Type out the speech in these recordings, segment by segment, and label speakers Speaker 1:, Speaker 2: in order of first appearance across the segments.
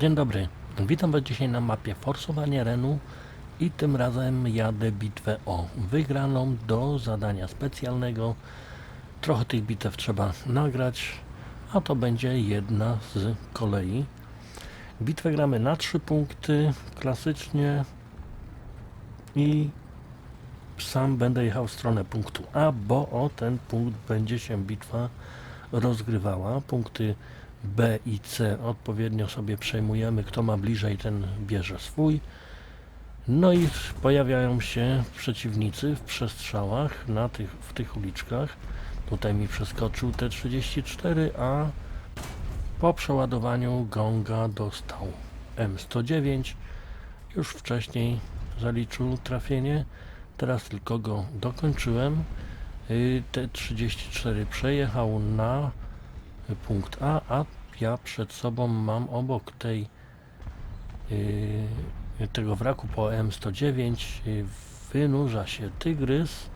Speaker 1: Dzień dobry. Witam Was dzisiaj na mapie Forsowanie Renu i tym razem jadę bitwę o wygraną do zadania specjalnego. Trochę tych bitew trzeba nagrać, a to będzie jedna z kolei. Bitwę gramy na trzy punkty, klasycznie i sam będę jechał w stronę punktu A, bo o ten punkt będzie się bitwa rozgrywała. Punkty B i C odpowiednio sobie przejmujemy. Kto ma bliżej, ten bierze swój. No i pojawiają się przeciwnicy w przestrzałach na tych, w tych uliczkach. Tutaj mi przeskoczył T34, a po przeładowaniu gonga dostał M109. Już wcześniej zaliczył trafienie. Teraz tylko go dokończyłem. Y, T34 przejechał na punkt A, a ja przed sobą mam obok tej yy, tego wraku po M109 yy, wynurza się tygrys.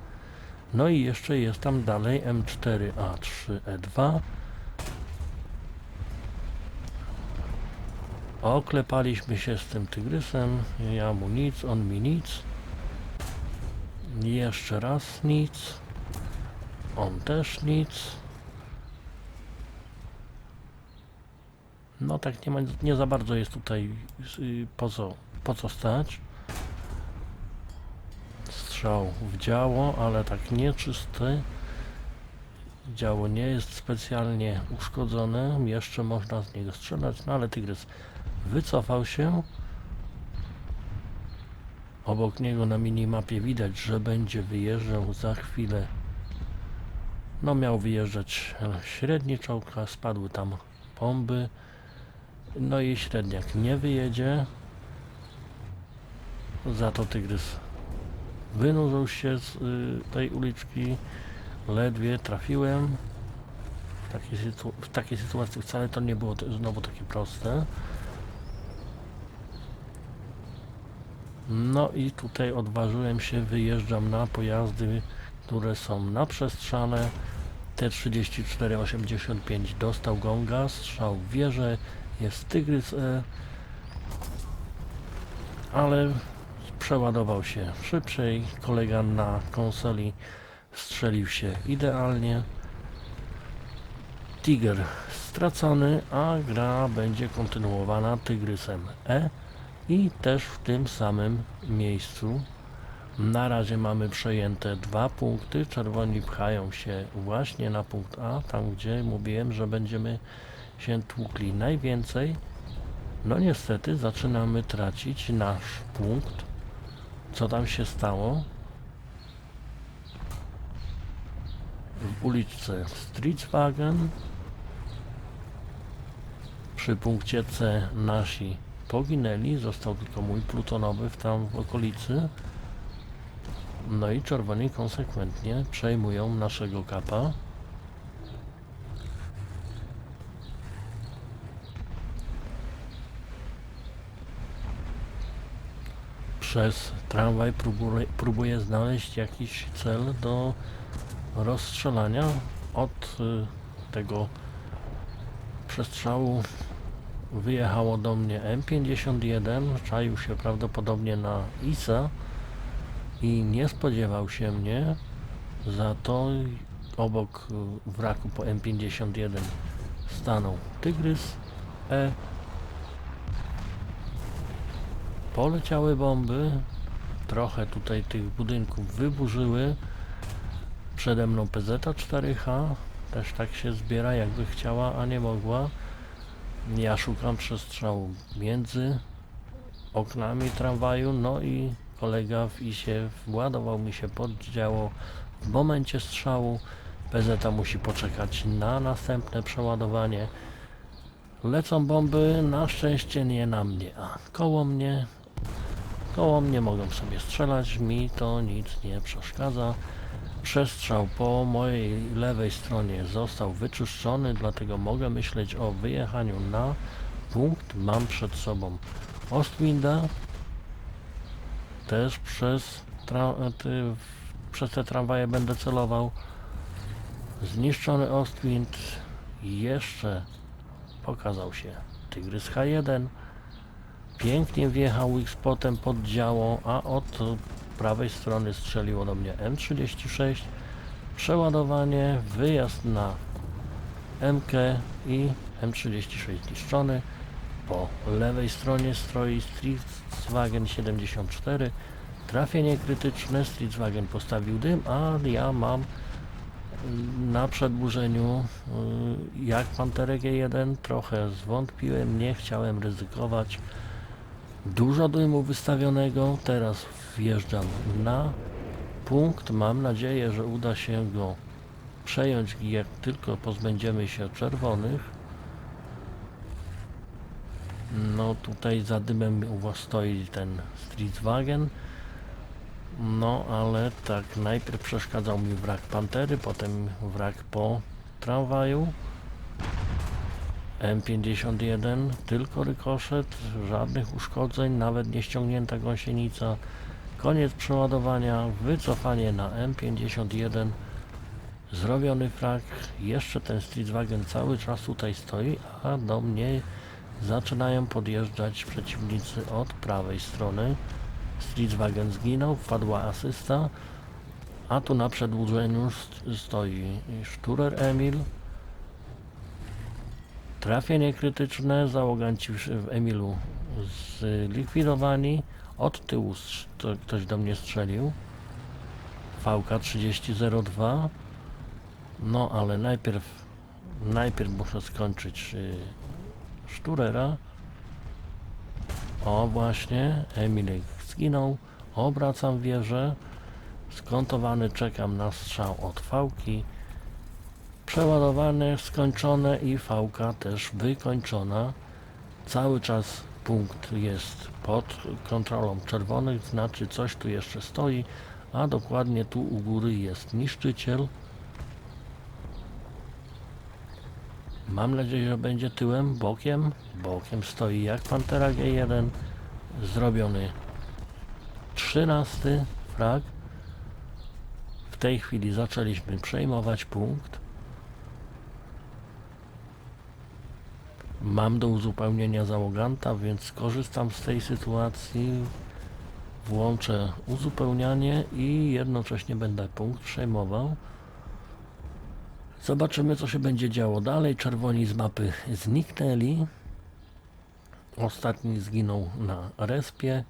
Speaker 1: No i jeszcze jest tam dalej M4A3E2 oklepaliśmy się z tym tygrysem. Ja mu nic, on mi nic. Jeszcze raz nic. On też nic No tak nie, ma, nie za bardzo jest tutaj y, po co, po co stać. Strzał w działo, ale tak nieczysty. Działo nie jest specjalnie uszkodzone. Jeszcze można z niego strzelać, no ale tygrys wycofał się. Obok niego na minimapie widać, że będzie wyjeżdżał za chwilę. No miał wyjeżdżać średni czołg, spadły tam bomby. No i średniak nie wyjedzie. Za to tygrys wynurzył się z y, tej uliczki. Ledwie trafiłem. W takiej, w takiej sytuacji wcale to nie było znowu takie proste. No i tutaj odważyłem się, wyjeżdżam na pojazdy, które są na przestrzale. T3485 dostał gonga, strzał w wieżę, jest Tygrys E, ale przeładował się szybciej. Kolega na konsoli strzelił się idealnie. Tiger stracony, a gra będzie kontynuowana Tygrysem E i też w tym samym miejscu. Na razie mamy przejęte dwa punkty. Czerwoni pchają się właśnie na punkt A, tam gdzie mówiłem, że będziemy się tłukli najwięcej. No niestety zaczynamy tracić nasz punkt. Co tam się stało? W uliczce Streetswagen przy punkcie C nasi poginęli, został tylko mój plutonowy w tam w okolicy. No i czerwoni konsekwentnie przejmują naszego kapa. Przez tramwaj próbuje, próbuje znaleźć jakiś cel do rozstrzelania od y, tego przestrzału. Wyjechało do mnie M51 czaił się prawdopodobnie na ISA i nie spodziewał się mnie za to obok y, wraku po M51 stanął Tygrys E Poleciały bomby. Trochę tutaj tych budynków wyburzyły. Przede mną PZ 4H. Też tak się zbiera jakby chciała, a nie mogła. Ja szukam przestrzału między oknami tramwaju, no i kolega w ISie władował mi się pod działo w momencie strzału. PZ musi poczekać na następne przeładowanie. Lecą bomby, na szczęście nie na mnie, a koło mnie Koło mnie mogą sobie strzelać, mi to nic nie przeszkadza. Przestrzał po mojej lewej stronie został wyczyszczony, dlatego mogę myśleć o wyjechaniu na punkt. Mam przed sobą Ostwinda. Też przez, ty, przez te tramwaje będę celował. Zniszczony Ostwind. Jeszcze pokazał się Tygrys H1 Pięknie wjechał ich spotem pod działo, a od prawej strony strzeliło do mnie M36. Przeładowanie, wyjazd na MK i M36 zniszczony. Po lewej stronie stroi Volkswagen 74. Trafienie krytyczne, Volkswagen postawił dym, a ja mam na przedłużeniu y, jak Panterę G1 trochę zwątpiłem, nie chciałem ryzykować. Dużo dymu wystawionego, teraz wjeżdżam na punkt. Mam nadzieję, że uda się go przejąć, jak tylko pozbędziemy się czerwonych. No tutaj za dymem stoi ten Streetwagen. No ale tak, najpierw przeszkadzał mi wrak Pantery, potem wrak po tramwaju. M51, tylko rykoszet, żadnych uszkodzeń, nawet nie ściągnięta gąsienica. Koniec przeładowania, wycofanie na M51. Zrobiony frak, jeszcze ten Streetwagen cały czas tutaj stoi, a do mnie zaczynają podjeżdżać przeciwnicy od prawej strony. Streetwagen zginął, wpadła asysta, a tu na przedłużeniu st- stoi Szturer Emil. Trafienie krytyczne, załoganci w Emilu zlikwidowani. Od tyłu ktoś do mnie strzelił. VK 3002. No ale najpierw najpierw muszę skończyć y, Szturera. O właśnie, Emilek zginął. Obracam wieżę. Skontowany czekam na strzał od fałki. Przeładowane, skończone i fałka też wykończona. Cały czas punkt jest pod kontrolą czerwonych, znaczy coś tu jeszcze stoi, a dokładnie tu u góry jest niszczyciel. Mam nadzieję, że będzie tyłem, bokiem. Bokiem stoi jak Pantera G1. Zrobiony 13 frag. W tej chwili zaczęliśmy przejmować punkt. Mam do uzupełnienia załoganta, więc skorzystam z tej sytuacji. Włączę uzupełnianie i jednocześnie będę punkt przejmował. Zobaczymy, co się będzie działo dalej. Czerwoni z mapy zniknęli. Ostatni zginął na respie.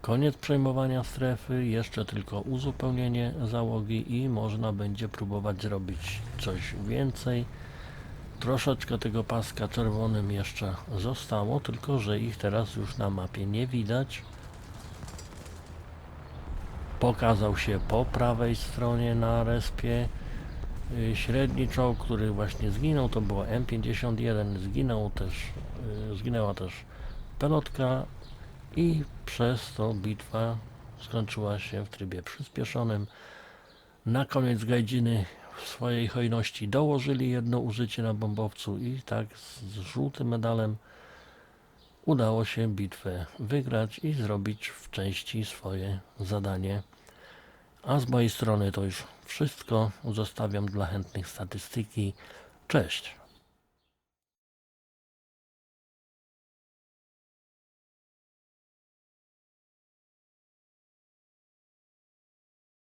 Speaker 1: Koniec przejmowania strefy. Jeszcze tylko uzupełnienie załogi i można będzie próbować zrobić coś więcej. Troszeczkę tego paska czerwonym jeszcze zostało, tylko że ich teraz już na mapie nie widać. Pokazał się po prawej stronie na respie. Y, Średni czołg, który właśnie zginął, to było M51. Zginął też, y, zginęła też pelotka i przez to bitwa skończyła się w trybie przyspieszonym. Na koniec gajdziny w swojej hojności dołożyli jedno użycie na bombowcu i tak z żółtym medalem udało się bitwę wygrać i zrobić w części swoje zadanie. A z mojej strony to już wszystko. Zostawiam dla chętnych statystyki. Cześć.